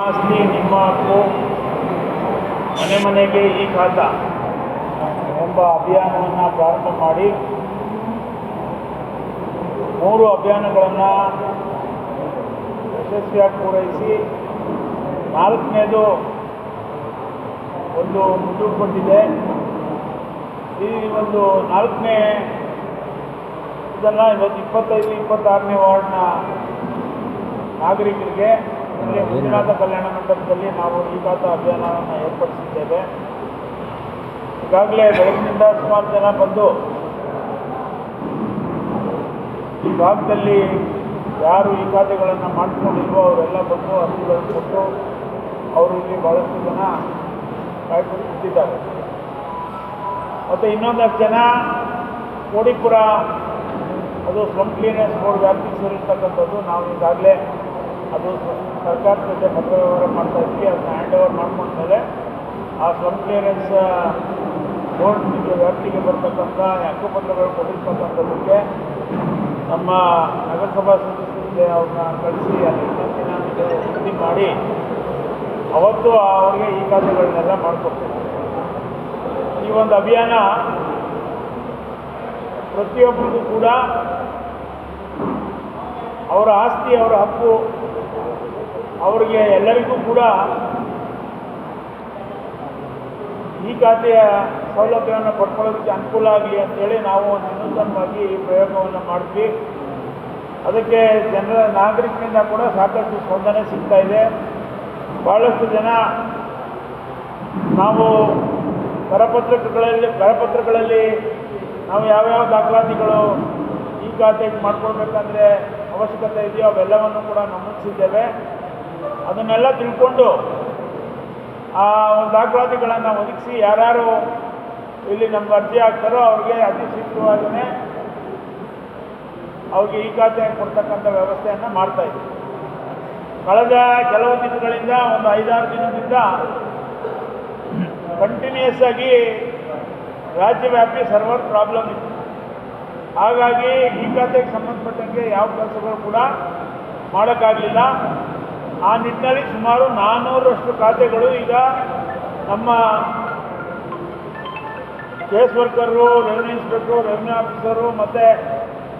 ಆಸ್ತಿ ನಿಮ್ಮ ಹಕ್ಕು ಮನೆ ಮನೆಗೆ ಈ ಖಾತಾ ಎಂಬ ಅಭಿಯಾನವನ್ನು ಪ್ರಾರಂಭ ಮಾಡಿ ಮೂರು ಅಭಿಯಾನಗಳನ್ನು ಯಶಸ್ವಿಯಾಗಿ ಪೂರೈಸಿ ನಾಲ್ಕನೇದು ಒಂದು ಮುಂದೂಡಿಕೊಂಡಿದೆ ಈ ಒಂದು ನಾಲ್ಕನೇ ಇದನ್ನು ಇವತ್ತು ಇಪ್ಪತ್ತೈದು ಇಪ್ಪತ್ತಾರನೇ ವಾರ್ಡ್ನ ನಾಗರಿಕರಿಗೆ ಇಲ್ಲಿ ಮಂಜುನಾಥ ಕಲ್ಯಾಣ ಮಂಟಪದಲ್ಲಿ ನಾವು ಈ ಪಾತ ಅಭಿಯಾನವನ್ನು ಏರ್ಪಡಿಸಿದ್ದೇವೆ. ಈಗಾಗಲೇ ಬೆಳಗಿನಿಂದ ಸುಮಾರು ಜನ ಬಂದು ಈ ಭಾಗದಲ್ಲಿ ಯಾರು ಈ ಖಾತೆಗಳನ್ನು ಮಾಡಿಕೊಂಡಿಲ್ವೋ ಅವರೆಲ್ಲ ಬಂದು ಅರ್ಜಿಗಳನ್ನು ಕೊಟ್ಟು ಅವರು ಇಲ್ಲಿ ಬಹಳಷ್ಟು ಜನ ಕಾಯ್ಕೊಂಡಿದ್ದಾರೆ ಮತ್ತು ಇನ್ನೊಂದಷ್ಟು ಜನ ಕೋಡಿಪುರ ಅದು ಸ್ಲಮ್ ಕ್ಲೀನೆಸ್ ಬೋರ್ಡ್ ವ್ಯಾಪ್ತಿಗೆ ಸೇರಿರ್ತಕ್ಕಂಥದ್ದು ನಾವು ಈಗಾಗಲೇ ಅದು ಸರ್ಕಾರದ ಜೊತೆ ಪತ್ರ ವ್ಯವಹಾರ ಮಾಡ್ತಾ ಇದ್ವಿ, ಅದನ್ನ ಹ್ಯಾಂಡ್ ಓವರ್ ಮಾಡ್ಕೊಂಡ್ಮೇಲೆ ಆ ಸ್ಲಮ್ ಕ್ಲಿಯರೆನ್ಸ್ ಬೋರ್ಡ್ ವ್ಯಾಪ್ತಿಗೆ ಬರ್ತಕ್ಕಂಥ ಹಕ್ಕುಪತ್ರಗಳು ಕೊಟ್ಟಿರ್ತಕ್ಕಂಥದ್ದಕ್ಕೆ ನಮ್ಮ ನಗರಸಭಾ ಸದಸ್ಯರಿಗೆ ಅವ್ರನ್ನ ಕಳಿಸಿ ಅಲ್ಲಿ ಇನ್ನೊಂದು ದಿನ ಮಾಡಿ ಅವತ್ತು ಅವ್ರಿಗೆ ಈ ಕಾರ್ಯಗಳನ್ನೆಲ್ಲ ಮಾಡಿಕೊಡ್ತೇವೆ. ಈ ಒಂದು ಅಭಿಯಾನ ಪ್ರತಿಯೊಬ್ಬರಿಗೂ ಕೂಡ ಅವರ ಆಸ್ತಿ, ಅವರ ಹಕ್ಕು ಅವರಿಗೆ ಎಲ್ಲರಿಗೂ ಕೂಡ ಈ ಖಾತೆಯ ಸೌಲಭ್ಯವನ್ನು ಪಡ್ಕೊಳ್ಳೋದಕ್ಕೆ ಅನುಕೂಲ ಆಗಲಿ ಅಂತೇಳಿ ನಾವು ವಿನೂತನವಾಗಿ ಪ್ರಯೋಗವನ್ನು ಮಾಡ್ತೀವಿ. ಅದಕ್ಕೆ ಜನರ ನಾಗರಿಕರಿಂದ ಕೂಡ ಸಾಕಷ್ಟು ಸ್ಪಂದನೆ ಸಿಗ್ತಾ ಇದೆ. ಭಾಳಷ್ಟು ಜನ ನಾವು ಕರಪತ್ರಗಳಲ್ಲಿ ಕರಪತ್ರಗಳಲ್ಲಿ ನಾವು ಯಾವ್ಯಾವ ದಾಖಲಾತಿಗಳು ಈ ಖಾತೆಗೆ ಮಾಡ್ಕೊಳ್ಬೇಕಂದ್ರೆ ಅವಶ್ಯಕತೆ ಇದೆಯೋ ಅವೆಲ್ಲವನ್ನು ಕೂಡ ನಮೂದಿಸಿದ್ದೇವೆ. ಅದನ್ನೆಲ್ಲ ತಿಳ್ಕೊಂಡು ಆ ದಾಖಲಾತಿಗಳನ್ನು ಒದಗಿಸಿ ಯಾರ್ಯಾರು ಇಲ್ಲಿ ನಮ್ಗೆ ಅರ್ಜಿ ಹಾಕ್ತಾರೋ ಅವ್ರಿಗೆ ಅತಿ ಶೀಘ್ರವಾಗಿಯೇ ಅವ್ರಿಗೆ ಈ ಖಾತೆ ಕೊಡ್ತಕ್ಕಂಥ ವ್ಯವಸ್ಥೆಯನ್ನು ಮಾಡ್ತಾ ಇದ್ದೀವಿ ಕಳೆದ ಕೆಲವು ದಿನಗಳಿಂದ, ಒಂದು ಐದಾರು ದಿನದಿಂದ ಕಂಟಿನ್ಯೂಸ್ ಆಗಿ ರಾಜ್ಯವ್ಯಾಪಿ ಸರ್ವರ್ ಪ್ರಾಬ್ಲಮ್ ಇತ್ತು. ಹಾಗಾಗಿ ಈ ಖಾತೆಗೆ ಸಂಬಂಧಪಟ್ಟಂಗೆ ಯಾವ ಕೆಲಸಗಳು ಕೂಡ ಮಾಡೋಕ್ಕಾಗಲಿಲ್ಲ. ಆ ನಿಟ್ಟಿನಲ್ಲಿ ಸುಮಾರು ನಾನ್ನೂರರಷ್ಟು ಖಾತೆಗಳು ಈಗ ನಮ್ಮ case worker revenue inspector revenue officer ಮತ್ತು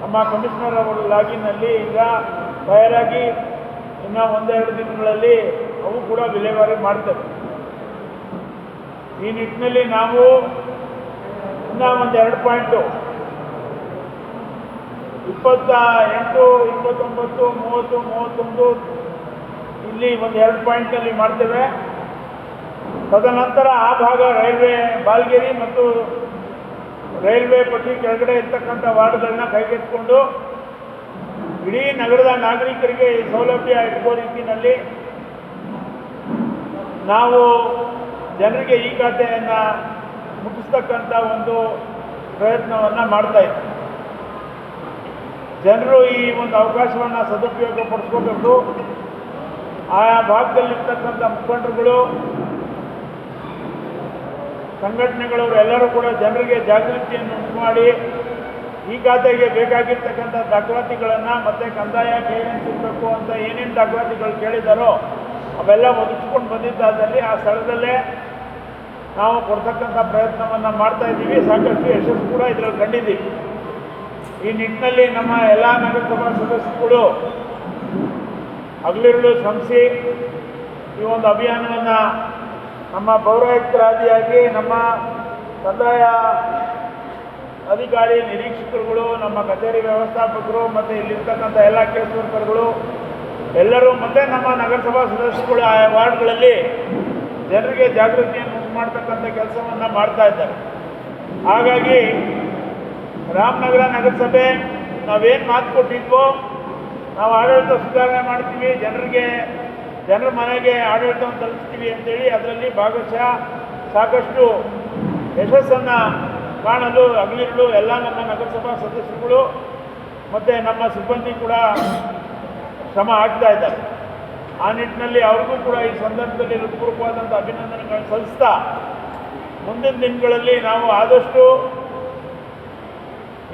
ನಮ್ಮ ಕಮಿಷನರ್ ಅವರ ಲಾಗಿನಲ್ಲಿ ಈಗ ತಯಾರಾಗಿ ಇನ್ನು ಒಂದೆರಡು ದಿನಗಳಲ್ಲಿ ಅವು ಕೂಡ ವಿಲೇವಾರಿ ಮಾಡ್ತೇವೆ. ಈ ನಿಟ್ಟಿನಲ್ಲಿ ನಾವು ಇನ್ನೂ ಎರಡು ಪಾಯಿಂಟು. ಇಪ್ಪತ್ತ ಎಂಟು, ಇಪ್ಪತ್ತೊಂಬತ್ತು, ಮೂವತ್ತು, ಮೂವತ್ತೊಂದು ಇಲ್ಲಿ ಒಂದು ಎರಡು ಪಾಯಿಂಟ್ನಲ್ಲಿ ಮಾಡ್ತೇವೆ. ತದನಂತರ ಆ ಭಾಗ ರೈಲ್ವೆ ಬಾಲ್ಗೇರಿ ಮತ್ತು ರೈಲ್ವೆ ಪಟ್ಟಿ ಕೆಳಗಡೆ ಇರ್ತಕ್ಕಂಥ ವಾರ್ಡ್ಗಳನ್ನ ಕೈಗೆತ್ತಿಕೊಂಡು ಇಡೀ ನಗರದ ನಾಗರಿಕರಿಗೆ ಈ ಸೌಲಭ್ಯ ಇಟ್ಕೋ ರೀತಿಯಲ್ಲಿ ನಾವು ಜನರಿಗೆ ಈ ಖಾತೆಯನ್ನು ಮುಟ್ಟಿಸ್ತಕ್ಕಂಥ ಒಂದು ಪ್ರಯತ್ನವನ್ನು ಮಾಡ್ತಾ ಇದ್ದೀವಿ ಜನರು ಈ ಒಂದು ಅವಕಾಶವನ್ನು ಸದುಪಯೋಗ ಪಡಿಸ್ಕೋಬೇಕು ಆಯಾ ಭಾಗದಲ್ಲಿರ್ತಕ್ಕಂಥ ಮುಖಂಡರುಗಳು, ಸಂಘಟನೆಗಳವರು ಎಲ್ಲರೂ ಕೂಡ ಜನರಿಗೆ ಜಾಗೃತಿಯನ್ನು ಉಂಟು ಮಾಡಿ ಈ ಖಾತೆಗೆ ಬೇಕಾಗಿರ್ತಕ್ಕಂಥ ದಾಖಲಾತಿಗಳನ್ನು ಮತ್ತು ಕಂದಾಯ ಕ್ಲಿಯರೆನ್ಸ್ ಇರಬೇಕು ಅಂತ ಏನೇನು ದಾಖಲಾತಿಗಳು ಕೇಳಿದಾರೋ ಅವೆಲ್ಲ ಒದಗಿಸ್ಕೊಂಡು ಬಂದಿದ್ದಾದಲ್ಲಿ ಆ ಸ್ಥಳದಲ್ಲೇ ನಾವು ಕೊಡ್ತಕ್ಕಂಥ ಪ್ರಯತ್ನವನ್ನು ಮಾಡ್ತಾ ಇದ್ದೀವಿ. ಸಾಕಷ್ಟು ಯಶಸ್ಸು ಕೂಡ ಇದರಲ್ಲಿ ಕಂಡಿದ್ದೀವಿ. ಈ ನಿಟ್ಟಿನಲ್ಲಿ ನಮ್ಮ ಎಲ್ಲ ನಗರಸಭಾ ಸದಸ್ಯರುಗಳು ಹಗಲಿರುಳು ಶ್ರಮಿಸಿ ಈ ಒಂದು ಅಭಿಯಾನವನ್ನು ನಮ್ಮ ಪೌರಾಯುಕ್ತರಾದಿಯಾಗಿ ನಮ್ಮ ಕಂದಾಯ ಅಧಿಕಾರಿ, ನಿರೀಕ್ಷಕರುಗಳು, ನಮ್ಮ ಕಚೇರಿ ವ್ಯವಸ್ಥಾಪಕರು ಮತ್ತು ಇಲ್ಲಿರ್ತಕ್ಕಂಥ ಎಲ್ಲ ಕೇಸ್ ವರ್ಕರ್ಗಳು, ಎಲ್ಲರೂ ಮತ್ತೆ ನಮ್ಮ ನಗರಸಭಾ ಸದಸ್ಯರುಗಳು ಆ ವಾರ್ಡ್ಗಳಲ್ಲಿ ಜನರಿಗೆ ಜಾಗೃತಿಯನ್ನು ಉಂಟು ಮಾಡ್ತಕ್ಕಂಥ ಕೆಲಸವನ್ನು ಮಾಡ್ತಾ ಇದ್ದಾರೆ. ಹಾಗಾಗಿ ರಾಮನಗರ ನಗರಸಭೆ ನಾವೇನು ಮಾತು ಕೊಟ್ಟಿದ್ವೋ ನಾವು ಆಡಳಿತ ಸುಧಾರಣೆ ಮಾಡ್ತೀವಿ, ಜನರಿಗೆ, ಜನರ ಮನೆಗೆ ಆಡಳಿತವನ್ನು ತಲುಪಿಸ್ತೀವಿ ಅಂತೇಳಿ ಅದರಲ್ಲಿ ಭಾಗಶಃ ಸಾಕಷ್ಟು ಯಶಸ್ಸನ್ನು ಕಾಣಲು ಅಗ್ನಿಗಳು ಎಲ್ಲ ನಮ್ಮ ನಗರಸಭಾ ಸದಸ್ಯರುಗಳು ಮತ್ತು ನಮ್ಮ ಸಿಬ್ಬಂದಿ ಕೂಡ ಶ್ರಮ ಹಾಕ್ತಾ ಇದ್ದಾರೆ. ಆ ನಿಟ್ಟಿನಲ್ಲಿ ಅವ್ರಿಗೂ ಕೂಡ ಈ ಸಂದರ್ಭದಲ್ಲಿ ಹೃತ್ಪೂರ್ವಕವಾದಂಥ ಅಭಿನಂದನೆಗಳನ್ನು ಸಲ್ಲಿಸ್ತಾ ಮುಂದಿನ ದಿನಗಳಲ್ಲಿ ನಾವು ಆದಷ್ಟು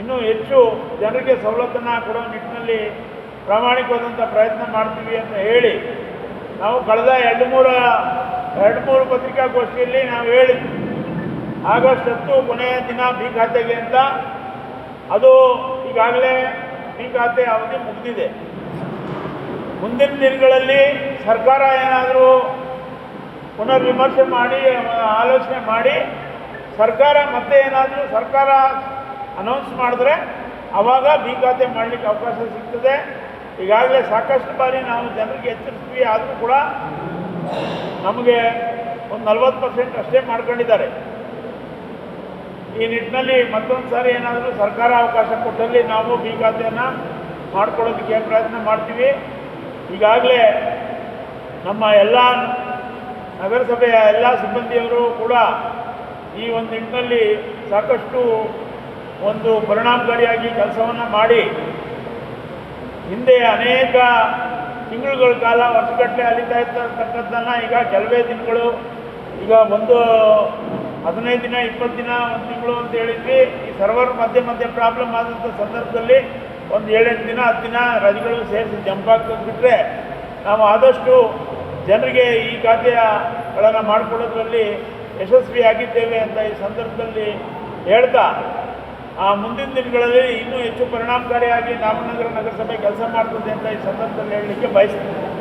ಇನ್ನೂ ಹೆಚ್ಚು ಜನರಿಗೆ ಸವಲತ್ತನ್ನು ಕೊಡೋ ನಿಟ್ಟಿನಲ್ಲಿ ಪ್ರಾಮಾಣಿಕವಾದಂಥ ಪ್ರಯತ್ನ ಮಾಡ್ತೀವಿ ಅಂತ ಹೇಳಿ ನಾವು ಕಳೆದ ಎರಡು ಮೂರ, ಎರಡು ಮೂರು ಪತ್ರಿಕಾಗೋಷ್ಠಿಯಲ್ಲಿ ನಾವು ಹೇಳಿದ್ವಿ. ಆಗಸ್ಟ್ ಹತ್ತು ಕೊನೆಯ ದಿನ ಬಿ ಖಾತೆಗೆ ಅಂತ. ಅದು ಈಗಾಗಲೇ ಬಿ ಖಾತೆ ಅವಧಿ ಮುಗಿದಿದೆ. ಮುಂದಿನ ದಿನಗಳಲ್ಲಿ ಸರ್ಕಾರ ಏನಾದರೂ ಪುನರ್ ವಿಮರ್ಶೆ ಮಾಡಿ, ಆಲೋಚನೆ ಮಾಡಿ, ಸರ್ಕಾರ ಮತ್ತೆ ಏನಾದರೂ ಸರ್ಕಾರ ಅನೌನ್ಸ್ ಮಾಡಿದ್ರೆ ಆವಾಗ ಬಿ ಖಾತೆ ಮಾಡಲಿಕ್ಕೆ ಅವಕಾಶ ಸಿಗ್ತದೆ. ಈಗಾಗಲೇ ಸಾಕಷ್ಟು ಬಾರಿ ನಾವು ಜನರಿಗೆ ಎಚ್ಚರಿಸ್ತೀವಿ ಆದರೂ ಕೂಡ ನಮಗೆ ಒಂದು ನಲ್ವತ್ತು ಪರ್ಸೆಂಟ್ ಅಷ್ಟೇ ಮಾಡ್ಕೊಂಡಿದ್ದಾರೆ. ಈ ನಿಟ್ಟಿನಲ್ಲಿ ಮತ್ತೊಂದು ಸಾರಿ ಏನಾದರೂ ಸರ್ಕಾರ ಅವಕಾಶ ಕೊಟ್ಟಲ್ಲಿ ನಾವು ಬಿ ಖಾತೆಯನ್ನು ಮಾಡ್ಕೊಳ್ಳೋದಕ್ಕೆ ಪ್ರಯತ್ನ ಮಾಡ್ತೀವಿ. ಈಗಾಗಲೇ ನಮ್ಮ ಎಲ್ಲ ನಗರಸಭೆಯ ಎಲ್ಲ ಸಿಬ್ಬಂದಿಯವರು ಕೂಡ ಈ ಒಂದು ನಿಟ್ಟಿನಲ್ಲಿ ಸಾಕಷ್ಟು ಒಂದು ಪರಿಣಾಮಕಾರಿಯಾಗಿ ಕೆಲಸವನ್ನು ಮಾಡಿ ಹಿಂದೆ ಅನೇಕ ತಿಂಗಳುಗಳ ಕಾಲ ವರ್ಷಗಟ್ಟಲೆ ಅಲಿತಾ ಇರ್ತಕ್ಕಂಥದ್ದನ್ನು ಈಗ ಕೆಲವೇ ದಿನಗಳು, ಈಗ ಒಂದು ಹದಿನೈದು ದಿನ, ಇಪ್ಪತ್ತು ದಿನ, ಒಂದು ತಿಂಗಳು ಅಂತ ಹೇಳಿದ್ವಿ. ಈ ಸರ್ವರ್ ಮಧ್ಯೆ ಮಧ್ಯೆ ಪ್ರಾಬ್ಲಮ್ ಆದಂಥ ಸಂದರ್ಭದಲ್ಲಿ ಒಂದು ಏಳೆಂಟು ದಿನ, ಹತ್ತು ದಿನ ರಜೆಗಳು ಸೇರಿಸಿ ಜಂಪ್ ಆಗ್ತದ್ಬಿಟ್ರೆ ನಾವು ಆದಷ್ಟು ಜನರಿಗೆ ಈ ಖಾತೆಯಗಳನ್ನು ಮಾಡಿಕೊಡೋದ್ರಲ್ಲಿ ಯಶಸ್ವಿಯಾಗಿದ್ದೇವೆ ಅಂತ ಈ ಸಂದರ್ಭದಲ್ಲಿ ಹೇಳ್ತಾ ಆ ಮುಂದಿನ ದಿನಗಳಲ್ಲಿ ಇನ್ನೂ ಹೆಚ್ಚು ಪರಿಣಾಮಕಾರಿಯಾಗಿ ರಾಮನಗರ ನಗರಸಭೆ ಕೆಲಸ ಮಾಡ್ತದೆ ಅಂತ ಈ ಸಂದರ್ಭದಲ್ಲಿ ಹೇಳಲಿಕ್ಕೆ ಬಯಸ್ತೀನಿ.